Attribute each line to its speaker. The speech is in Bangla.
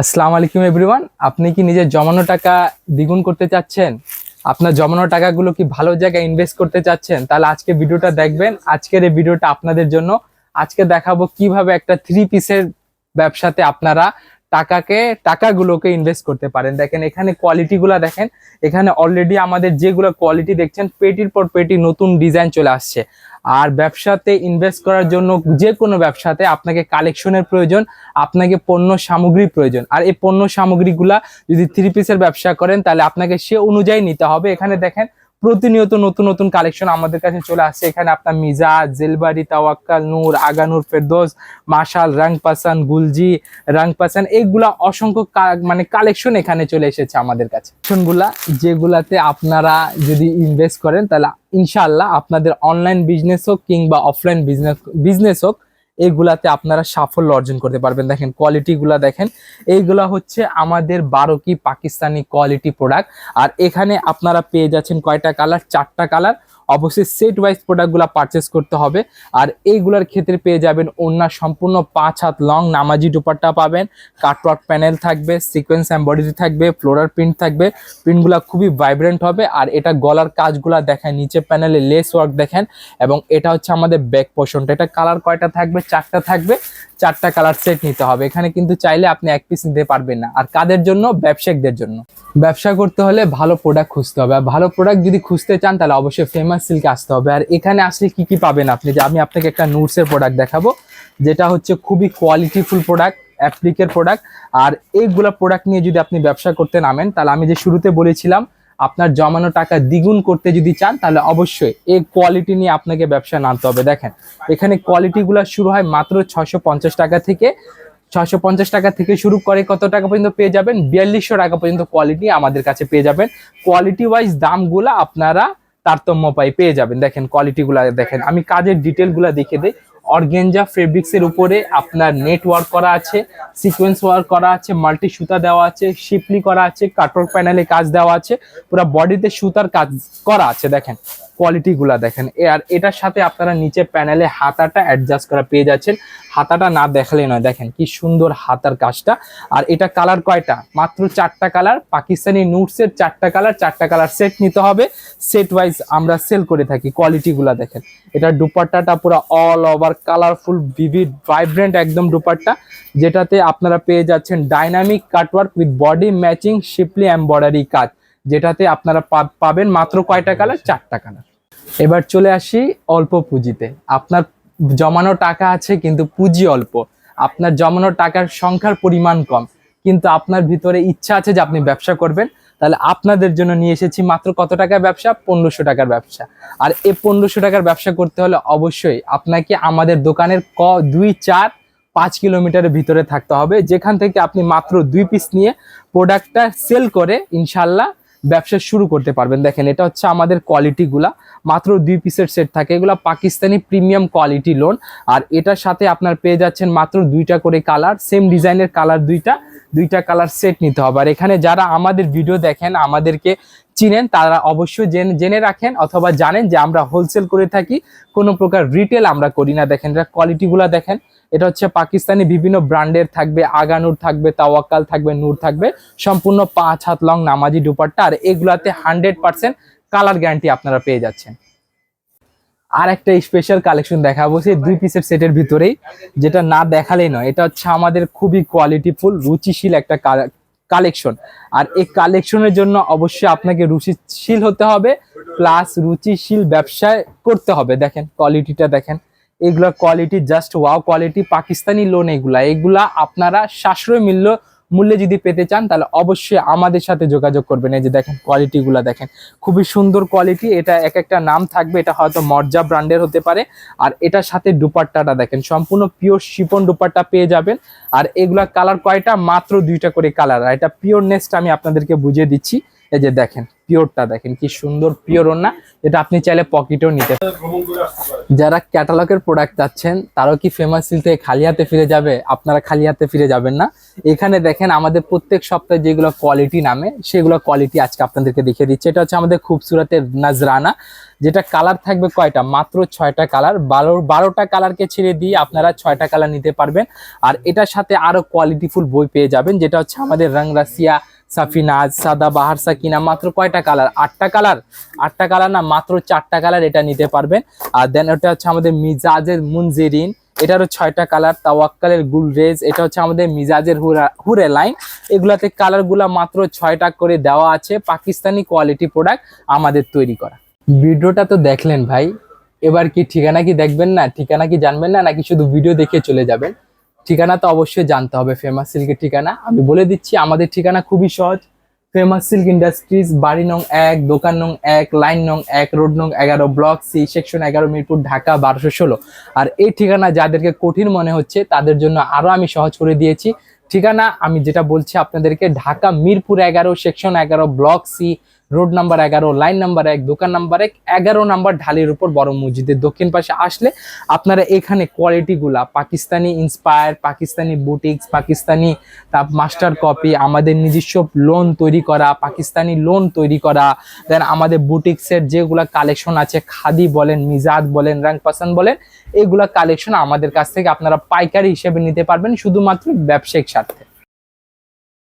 Speaker 1: আসসালামু আলাইকুম এভরিওয়ান। আপনি কি নিজের জমানো টাকা দ্বিগুণ করতে চাচ্ছেন? আপনার জমানো টাকাগুলো কি ভালো জায়গায় ইনভেস্ট করতে চাচ্ছেন? তাহলে আজকে ভিডিওটা দেখবেন। আজকের এই ভিডিওটা আপনাদের জন্য। আজকে দেখাবো কীভাবে একটা থ্রি পিসের ব্যবসাতে আপনারা টাকাকে, টাকাগুলোকে ইনভেস্ট করতে পারেন। দেখেন, এখানে কোয়ালিটিগুলো দেখেন। এখানে অলরেডি আমাদের যেগুলো কোয়ালিটি দেখছেন, পেটির পর পেটি নতুন ডিজাইন চলে আসছে। আর ব্যবসাতে ইনভেস্ট করার জন্য যে কোনো ব্যবসাতে আপনাকে কালেকশনের প্রয়োজন, আপনাকে পণ্য সামগ্রী প্রয়োজন। আর এই পণ্য সামগ্রীগুলা যদি থ্রি পিসের ব্যবসা করেন, তাহলে আপনাকে সে অনুযায়ী নিতে হবে। এখানে দেখেন প্রতিনিয়ত নতুন নতুন কালেকশন আমাদের কাছে চলে আসছে। এখানে আপনার মিজা জেলবাড়ি, তাওয়াক্কাল, নূর, আগানুর, ফেরদোস, মাশাল রাং পাসান গুলজি রাং পাসান এইগুলা অসংখ্য মানে কালেকশন এখানে চলে এসেছে আমাদের কাছে। গুলা যেগুলাতে আপনারা যদি ইনভেস্ট করেন, তাহলে ইনশাল্লাহ আপনাদের অনলাইন বিজনেস হোক কিংবা অফলাইন বিজনেস বিজনেস হোক এইগুলাতে আপনারা সাফল্য অর্জন করতে পারবেন। দেখেন কোয়ালিটিগুলা দেখেন। এইগুলা হচ্ছে আমাদের বারো কি পাকিস্তানি কোয়ালিটি প্রোডাক্ট আর এখানে আপনারা পেয়ে যাচ্ছেন কয়টা কালার চারটা কালার অবশ্যই সেট ওয়াইজ প্রোডাক্টগুলো পারচেস করতে হবে। আর এইগুলার ক্ষেত্রে পেয়ে যাবেন অন্য সম্পূর্ণ পাঁচ হাত লং নামাজি দুপাট্টা পাবেন। কাটওয়ার্ক প্যানেল থাকবে সিকোয়েন্স এম্বয়ডারি থাকবে ফ্লোরার প্রিন্ট থাকবে। প্রিন্টগুলো খুবই ভাইব্রেন্ট হবে। আর এটা গলার কাজগুলা দেখেন নিচে প্যানেলে লেস ওয়ার্ক দেখেন। এবং এটা হচ্ছে আমাদের ব্যাক পোর্শনটা এটা কালার কয়টা থাকবে? চারটা থাকবে। চারটা কালার সেট নিতে হবে। এখানে কিন্তু চাইলে আপনি এক পিস নিতে পারবেন না। আর কাদের জন্য? ব্যবসায়িকদের জন্য। ব্যবসা করতে হলে ভালো প্রোডাক্ট খুঁজতে হবে। আর ভালো প্রোডাক্ট যদি খুঁজতে চান, তাহলে অবশ্যই ফেমাস সিল্কে আসতে হবে। আর এখানে আসলে কি কি পাবেন আপনি? যে আমি আপনাকে একটা নুটসের প্রোডাক্ট দেখাবো, যেটা হচ্ছে খুবই কোয়ালিটিফুল প্রোডাক্ট অ্যাপ্লিকের প্রোডাক্ট আর এইগুলো প্রোডাক্ট নিয়ে যদি আপনি ব্যবসা করতে নামেন, তাহলে আমি যে শুরুতে বলেছিলাম, আপনার জমানো টাকা দ্বিগুণ করতে যদি চান, তাহলে অবশ্যই এই কোয়ালিটি নিয়ে আপনাকে ব্যবসা নামতে হবে। দেখেন, এখানে কোয়ালিটিগুলো শুরু হয় মাত্র ছশো টাকা থেকে। ছশো পঞ্চাশ টাকা থেকে শুরু করে কত টাকা পর্যন্ত পেয়ে যাবেন? বিয়াল্লিশশো টাকা পর্যন্ত কোয়ালিটি আমাদের কাছে পেয়ে যাবেন। কোয়ালিটি ওয়াইজ দামগুলো আপনারা তারতম্য পাই, পেয়ে যাবেন। দেখেন কোয়ালিটিগুলো দেখেন। আমি কাজের ডিটেলগুলো দেখে দিই। অর্গেঞ্জা ফেব্রিক্সের উপরে আপনার নেট ওয়ার্ক করা আছে সিকোয়েন্স ওয়ার্ক করা আছে মাল্টি সুতা দেওয়া আছে শিপলি করা আছে কাটওয়ার্ক প্যানেলে কাজ দেওয়া আছে, পুরো বডিতে সুতার কাজ করা আছে, দেখেন। কোয়ালিটিগুলা দেখেন। আর এটার সাথে আপনারা নিচে প্যানেলে হাতাটা অ্যাডজাস্ট করা পেয়ে যাচ্ছেন। হাতাটা না দেখালে নয়। দেখেন কি সুন্দর হাতার কাজটা। আর এটা কালার কয়টা? মাত্র চারটা কালার পাকিস্তানি নুটসের চারটা কালার চারটা কালার সেট নিতে হবে। সেট ওয়াইজ আমরা সেল করে থাকি কোয়ালিটিগুলা দেখেন। এটা দুপাট্টাটা পুরো all over colourful vivid vibrant একদম দুপাট্টা, যেটাতে আপনারা পেয়ে যাচ্ছেন dynamic cutwork with body matching schiffli embroidery কাজ। যেটাতে আপনারা পাবেন মাত্র কয়টা কালার? চারটা কালার। এবার চলে আসি অল্প পুঁজিতে। আপনার জমানো টাকা আছে কিন্তু পুঁজি অল্প। আপনার জমানো টাকার সংখ্যার পরিমাণ কম। কিন্তু আপনার ভিতরে ইচ্ছা আছে যে আপনি ব্যবসা করবেন। তাহলে আপনাদের জন্য নিয়ে এসেছি মাত্র কত টাকার ব্যবসা? পনেরোশো টাকার ব্যবসা। আর এই পনেরোশো টাকার ব্যবসা করতে হলে অবশ্যই আপনাকে আমাদের দোকানের ক, দুই, চার, পাঁচ কিলোমিটারের ভিতরে থাকতে হবে। যেখান থেকে আপনি মাত্র দুই পিস নিয়ে প্রোডাক্টটা সেল করে, ইনশাল্লাহ ব্যবসা শুরু করতে পারবেন। দেখেন, এটা হচ্ছে আমাদের কোয়ালিটিগুলা মাত্র দুই পিসের সেট থাকে। এগুলো পাকিস্তানি প্রিমিয়াম কোয়ালিটি লোন আর এটার সাথে আপনার পেয়ে যাচ্ছেন মাত্র দুইটা করে কালার সেম ডিজাইনের কালার দুইটা দুইটা কালার সেট নিতে হবে। আর এখানে যারা আমাদের ভিডিও দেখেন, আমাদেরকে চিনেন, তারা অবশ্যই জেনে জেনে রাখেন অথবা জানেন যে আমরা হোলসেল করে থাকি। কোনো প্রকার রিটেল আমরা করি না। দেখেন এটা কোয়ালিটিগুলো দেখেন। এটা হচ্ছে পাকিস্তানি বিভিন্ন ব্র্যান্ডের থাকবে, আগানুর থাকবে, তাওয়াক্কাল থাকবে, নূর থাকবে, সম্পূর্ণ পাঁচ হাত লং নামাজি দুপাট্টা, আর এগুলাতে হান্ড্রেড পার্সেন্ট কালার গ্যারান্টি আপনারা পেয়ে যাচ্ছেন। আর একটা স্পেশাল কালেকশন দেখাবো, সেই দুই পিসের সেটের ভিতরেই, যেটা না দেখালেই নয়, এটা হচ্ছে আমাদের খুবই কোয়ালিটিফুল রুচিশীল একটা কালেকশন আর এই কালেকশনের জন্য অবশ্যই আপনাকে রুচিশীল হতে হবে প্লাস রুচিশীল ব্যবসায় করতে হবে। দেখেন কোয়ালিটিটা দেখেন। এগুলা quality just wow quality Pakistani lawn এগুলা। এগুলা আপনারা সাশ্রয় মূল্য মূল্যে যদি পেতে চান, তাহলে অবশ্যই আমাদের সাথে যোগাযোগ করবেন। এই যে দেখেন কোয়ালিটিগুলা দেখেন, খুবই সুন্দর কোয়ালিটি এটা এক একটা নাম থাকবে, এটা হয়তো মর্জা ব্র্যান্ডের হতে পারে। আর এটার সাথে দুপাট্টাটা দেখেন, সম্পূর্ণ পিওর শিপন দুপাট্টা পেয়ে যাবেন। আর এগুলা কালার কয়টা? মাত্র দুইটা করে কালার আর এটা পিওর নেস্ট আমি আপনাদেরকে বুঝিয়ে দিচ্ছি। এই যে দেখেন, পিওরটা দেখেন, কি সুন্দর পিওর ওনা যেটা আপনি চাইলে পকেটেও নিতে যারা ক্যাটালগের প্রোডাক্ট চাচ্ছেন, তারাও কি ফেমাস সিল থেকে খালি হাতে ফিরে যাবে? আপনারা খালি হাতে ফিরে যাবেন না। এখানে দেখেন, আমাদের প্রত্যেক সপ্তাহে যেগুলো কোয়ালিটি নামে, সেগুলো কোয়ালিটি আজকে আপনাদেরকে দেখিয়ে দিচ্ছে। এটা হচ্ছে আমাদের খুবসুরতের নাজরানা, যেটা কালার থাকবে কয়টা? মাত্র ছয়টা কালার বারো, বারোটা কালারকে ছেড়ে দিয়ে আপনারা ছয়টা কালার নিতে পারবেন। আর এটার সাথে আরও কোয়ালিটিফুল বই পেয়ে যাবেন, যেটা হচ্ছে আমাদের রং রাশিয়া সাফিনাজ সাদা, বাহার, সাকিনা, মাত্র কয়টা কালার আটটা কালার আটটা কালার না, মাত্র চারটা কালার এটা নিতে পারবেন। আর দেন ওটা হচ্ছে আমাদের মিজাজের মুনজেরিন। এটারও ছয়টা কালার তাওয়াক্কালের গুলরেজ এটা হচ্ছে আমাদের মিজাজের হুরা, হুরে লাইন। এগুলাতে কালারগুলা মাত্র ছয়টা করে দেওয়া আছে, পাকিস্তানি কোয়ালিটি প্রোডাক্ট আমাদের তৈরি করা। ভিডিওটা তো দেখলেন ভাই। এবার কি ঠিকানা কি দেখবেন না, ঠিকানা কি জানবেন না, নাকি শুধু ভিডিও দেখে চলে যাবেন? ঠিকানা তো অবশ্যই জানতে হবে ফেমাস সিল্কের ঠিকানা। আমি বলে দিচ্ছি, আমাদের ঠিকানা খুবই সহজ। ফেমাস সিল্ক ইন্ডাস্ট্রিজ বাড়ি নং এক, দোকান নং এক, লাইন নং এক, রোড নং এগারো, ব্লক সি, সেকশন এগারো, মিরপুর, ঢাকা, বারোশো ষোলো। আর এই ঠিকানা যাদেরকে কঠিন মনে হচ্ছে, তাদের জন্য আরও আমি সহজ করে দিয়েছি। ঠিকানা, আমি যেটা বলছি আপনাদেরকে, ঢাকা, মিরপুর এগারো, সেকশন এগারো, ব্লক সি রোড নাম্বার এগারো, লাইন নাম্বার এক, দোকান নাম্বার এক, এগারো নাম্বার ঢালির উপর বড় মসজিদের দক্ষিণ পাশে আসলে আপনারা এখানে কোয়ালিটিগুলা পাকিস্তানি ইন্সপায়ার পাকিস্তানি বুটিক্স পাকিস্তানি তার মাস্টার কপি আমাদের নিজস্ব লোন তৈরি করা, পাকিস্তানি লোন তৈরি করা দেন আমাদের বুটিক্সের যেগুলা কালেকশন আছে, খাদি বলেন, মিজাদ বলেন রাং পাসান বলেন, এগুলা কালেকশন আমাদের কাছ থেকে আপনারা পাইকারি হিসেবে নিতে পারবেন, শুধুমাত্র ব্যবসায়িক স্বার্থে।